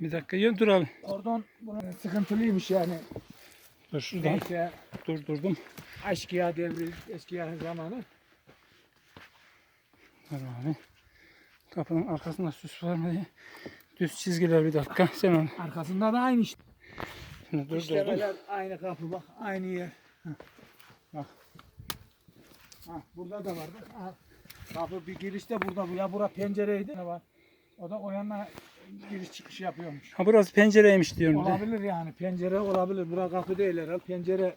Bir dakika yön dur abi. Kordon bunun sıkıntılıymış yani. Dur şuradan. Neyse Durdurdum. eşkıya devri, eşkıya zamanı. Dur abi. Kapının arkasında süs var mı diye. Düz çizgiler bir dakika. Sen onu. Arkasında da aynı işte. Şimdi durdurdum. İşlemeler aynı kapı bak aynı yer. Heh. Bak. Ha, burada da var bak. Kapı bir girişte burada bu ya bura pencereydi. Ne var? O da o yana giriş çıkış yapıyormuş. Ha burası pencereymiş diyorum. Olabilir yani pencere olabilir. Bura kapı değil herhalde. Pencere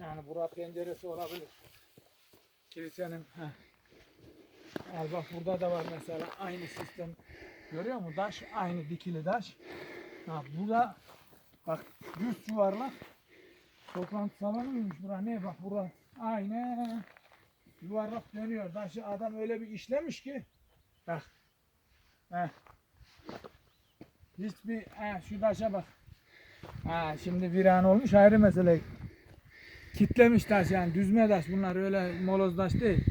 yani bura penceresi olabilir. Kilisenin heh. Al bak burada da var mesela aynı sistem. Görüyor musun? Taş aynı dikili taş. Ha burada bak düz yuvarlak. Toplantı salonu muymuş bura? Ne bak bura aynı yuvarlak dönüyor. Taşı adam öyle bir işlemiş ki. Bak. Heh. Hiçbir ha, şu taşa bak. Ha, şimdi viran olmuş ayrı mesele. Kitlemiş taş yani düzme taş bunlar öyle moloz taş değil.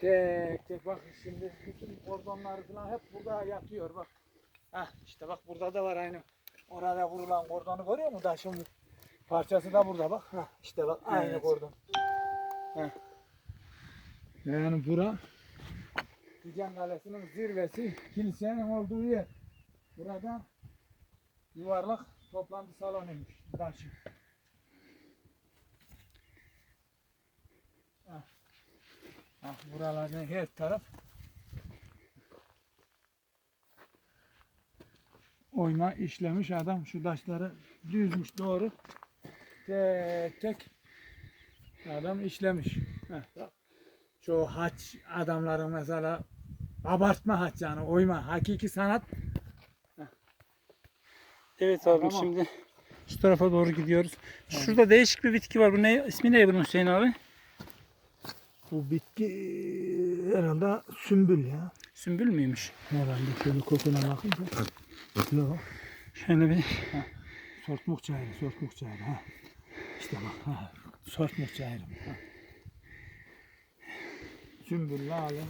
Tek tek bak şimdi bütün kordonları falan hep burada yatıyor bak. Ha işte bak burada da var aynı. Orada vurulan kordonu görüyor musun taşın parçası da burada bak. Ha işte bak aynı Evet. kordon. Ha. Yani bura Gücen Kalesi'nin zirvesi kilisenin olduğu yer. Burada yuvarlak toplantı salonuymuş. Taşı. Ah. Ah buraların her taraf oyma işlemiş adam şu taşları düzmüş doğru. Tek tek adam işlemiş. Heh. Çoğu haç adamların mesela abartma haç yani oyma hakiki sanat Evet abi Tamam. şimdi şu tarafa doğru gidiyoruz. Şurada değişik bir bitki var. Bu ne? İsmi ne bunun Hüseyin abi? Bu bitki herhalde sümbül ya. Sümbül müymüş? Herhalde şöyle kokuna bakınca. Yok. Şöyle bir Sortmuk çayırı, sortmuk çayırı. Ha. İşte bak. Ha. Sortmuk çayırı. Ha. Sümbül, lale.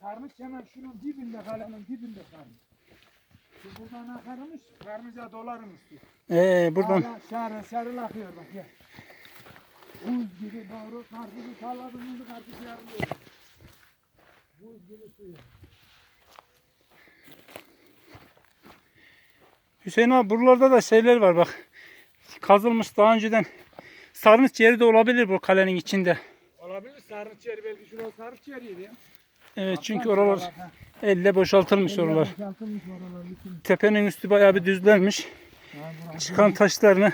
Sarmış hemen şunun dibinde, kalenin dibinde sarmış. Şu buradan akarmış, karnıca dolarmış diyor. ee, buradan Hala şarı şarıl akıyor bak ya. Buz gibi doğru karpuzu salladığımızı karpuz yarılıyor. Buz gibi suyu. Hüseyin abi buralarda da şeyler var bak. Kazılmış daha önceden. Sarnıç yeri de olabilir bu kalenin içinde. Olabilir sarıç yeri belki şurası sarıç yeriydi ya. Evet çünkü oralar elle boşaltılmış oralar. Tepenin üstü bayağı bir düzlenmiş. Çıkan taşlarını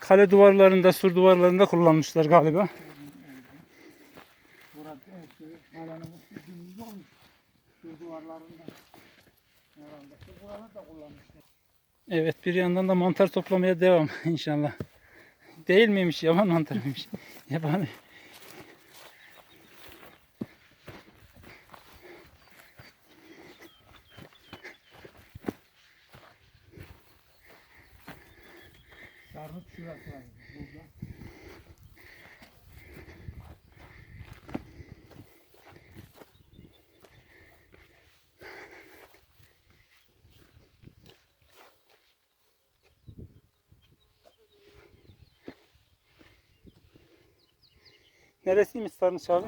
kale duvarlarında, sur duvarlarında kullanmışlar galiba. Evet bir yandan da mantar toplamaya devam inşallah. Değil miymiş? Yaban mantarıymış. Yabani. Sarnıç şurası var. Burada. Neresiymiş Sarnıç abi?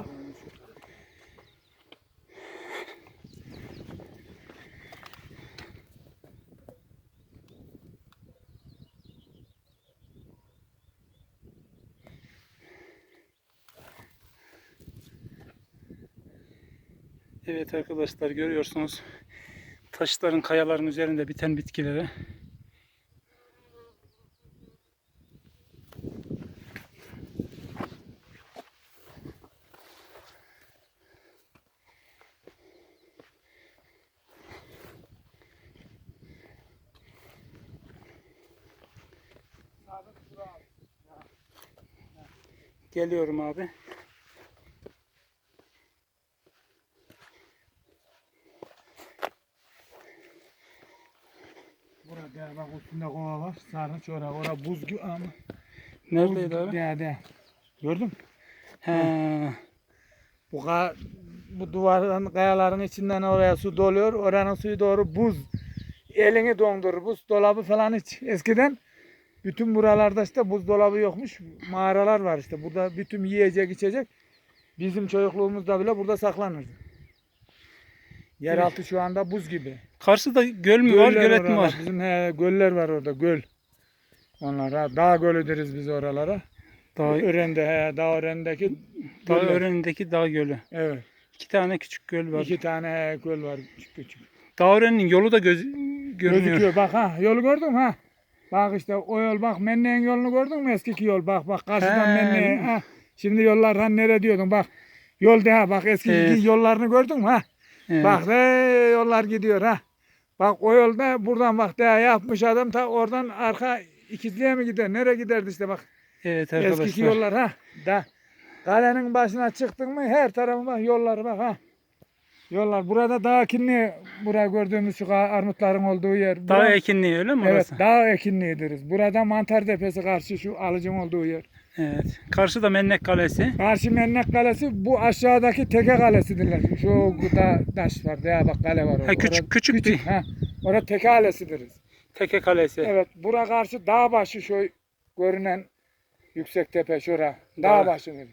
Evet arkadaşlar görüyorsunuz taşların kayaların üzerinde biten şurası. Geliyorum abi. Burada bak üstünde kova var. Sarnıç ora. Ora buz gibi ama. Neredeydi abi? De de. Gördün mü? He. Bu kadar bu duvarın kayaların içinden oraya su doluyor. Oranın suyu doğru buz. Elini dondurur. Buz dolabı falan hiç eskiden bütün buralarda işte buzdolabı yokmuş. Mağaralar var işte. Burada bütün yiyecek içecek bizim çocukluğumuzda bile burada saklanırdı. Yeraltı şu anda buz gibi. Karşıda göl mü var, gölet mi var? Bizim he, göller var orada göl. Onlara dağ gölü deriz biz oralara. Dağ, Örende he, dağ örendeki dağ göller. örenindeki dağ gölü. Evet. İki tane küçük göl var. İki tane he, göl var küçük küçük. Dağ öreninin yolu da göz, görünüyor. Gözüküyor bak ha yolu gördün mü ha. Bak işte o yol bak Menneğin yolunu gördün mü eskiki yol bak bak karşıdan He. Menneğe ha. Şimdi yollar hani nere diyordun bak. Yol de ha bak eski Evet. yollarını gördün mü ha. Evet. Bak de yollar gidiyor ha. Bak o yolda buradan bak de yapmış adam ta oradan arka ikizliğe mi gider? Nereye giderdi işte bak. Evet arkadaşlar. yollar ha. Da. Kalenin başına çıktın mı her tarafı bak yollar bak ha. Yollar. Burada dağ kinli, bura gördüğümüz şu armutların olduğu yer. Dağ Bura- ekinliği öyle mi Evet, orası? dağ ekinliği deriz. Burada mantar tepesi karşı şu alıcın olduğu yer. Evet. Karşıda Mennek Kalesi. Karşı Mennek Kalesi bu aşağıdaki teke kalesidirler. Şu da taş var, ya bak kale var. orada. Ha, küçük- Orada- küçük bir- Ha, orada teke kalesi deriz. Teke Kalesi. Evet, bura karşı dağ başı şu görünen yüksek tepe şura. Dağ Dağ. başı deriz.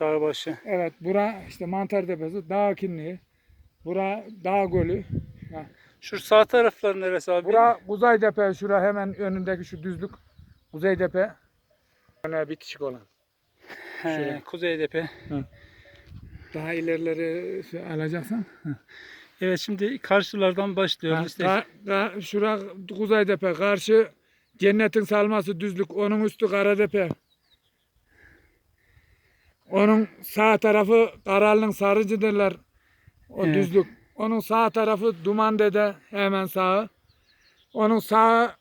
Dağ başı. Evet, bura işte mantar tepesi, dağ kinliği. Bura dağ gölü. Şu sağ taraflar neresi abi? Bura Kuzeytepe, şura hemen önündeki şu düzlük. Kuzeytepe. Öne bitişik olan. He, şuraya. Kuzeytepe. Daha ilerileri alacaksan. Evet şimdi karşılardan başlıyoruz. Ha, işte. ka- ka- şura Kuzeytepe, karşı cennetin salması düzlük, onun üstü Karatepe. Onun sağ tarafı Karalının Sarıcı derler. O Evet. düzlük. Onun sağ tarafı Duman Dede hemen sağı. Onun sağı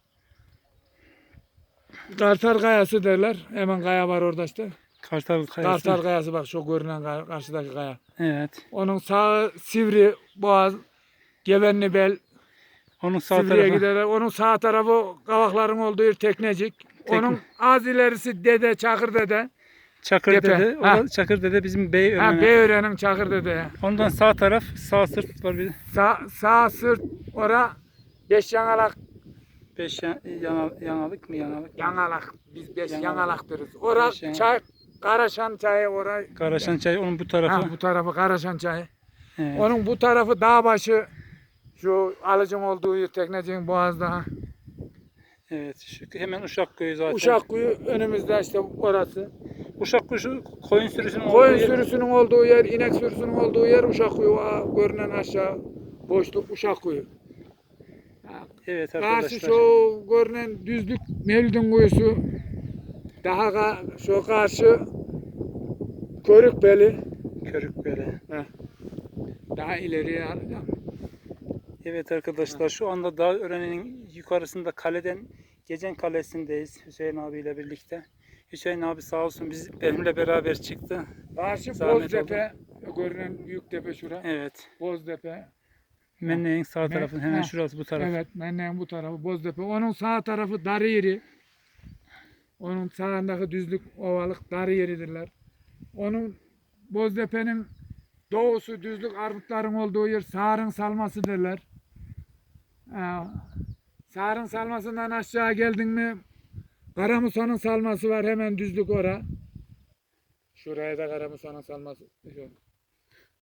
Kartal Kayası derler. Hemen kaya var orada işte. Kartal Kayası. Kartal Kayası bak şu görünen kaya- karşıdaki kaya. Evet. Onun sağı Sivri, Boğaz, Gevenli Bel, Onun sağ Sivri'ye tarafı. giderler. Onun sağ tarafı kavakların olduğu yer Teknecik. Onun az ilerisi Dede, Çakır Dede. Çakır Tepe. Dede. O Ha. da Çakır Dede bizim bey Ha, önüne. Beyören'in Çakır Dede. Ondan sağ taraf sağ sırt var bir. Sağ, sağ sırt ora Beş yanalak, Beş yan, yana, yanalık mı yanalık? yanalak. Biz beş Yanalak. yanalak deriz. Ora Beş çay, Karaşan çayı ora. Karaşan çayı onun bu tarafı. Ha, bu tarafı Karaşan çayı. Evet. Onun bu tarafı dağ başı. Şu alıcım olduğu yer Tekneci'nin boğazda. Evet. Şu, hemen Uşak köyü zaten. Uşak kuyu önümüzde işte orası. Uşak kuşu koyun sürüsünün Koyun olduğu yer. sürüsünün olduğu yer, inek sürüsünün olduğu yer Uşak kuyu. Aa, görünen aşağı boşluk Uşak kuyu. Evet Karşı arkadaşlar. şu görünen düzlük Mevlid'in kuyusu. Daha ka- şu karşı Körükbeli. Körük böyle. Daha ileriye alacağım. Evet arkadaşlar şu anda dağ öreninin yukarısında kaleden Gecen Kalesi'ndeyiz Hüseyin abiyle birlikte. Hüseyin abi sağ olsun biz benimle beraber çıktı. Karşı Boztepe. Görünen büyük tepe şura. Evet. Boztepe. Menneğin sağ tarafı hemen ha. şurası bu taraf. Evet, benden bu tarafı Boztepe. Onun sağ tarafı Darıyeri. Onun sağındaki düzlük ovalık Darıyeri'dirler. Onun Boztepe'nin doğusu düzlük armutların olduğu yer Sağırın salması derler. Ee, Sağırın salmasından aşağı geldin mi Karamusa'nın salması var hemen düzlük ora. Şuraya da Karamusa'nın salması.